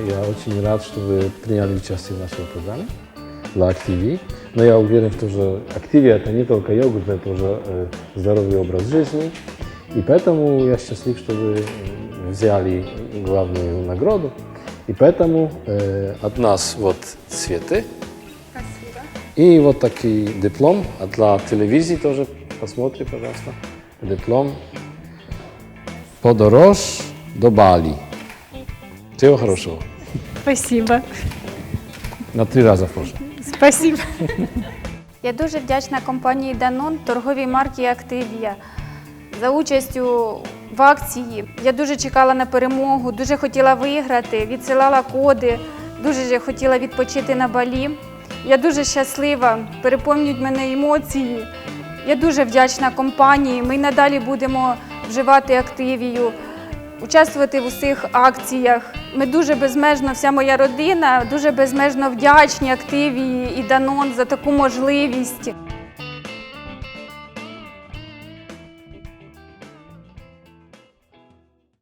я очень рад, что вы приняли участие в нашей программе для Активии. Но я уверен, что уже Активия это не только йогурт, это уже э, здоровый образ жизни. И поэтому я счастлив, что вы э, взяли главную награду. И поэтому э, от нас вот цветы. И вот такой диплом. А для телевизии тоже посмотри, пожалуйста. Диплом. Подорож до Бали. Всего хорошего. Спасибо. На три раза позже. Спасибо. Я дуже вдячна компанії Данон, торговій марці Активія за участю в акції. Я дуже чекала на перемогу, дуже хотіла виграти, відсилала коди, дуже хотіла відпочити на балі. Я дуже щаслива, переповнюють мене емоції. Я дуже вдячна компанії. Ми надалі будемо вживати активію, участвувати в усіх акціях. Ми дуже безмежно, вся моя родина, дуже безмежно вдячні активії і Данон за таку можливість.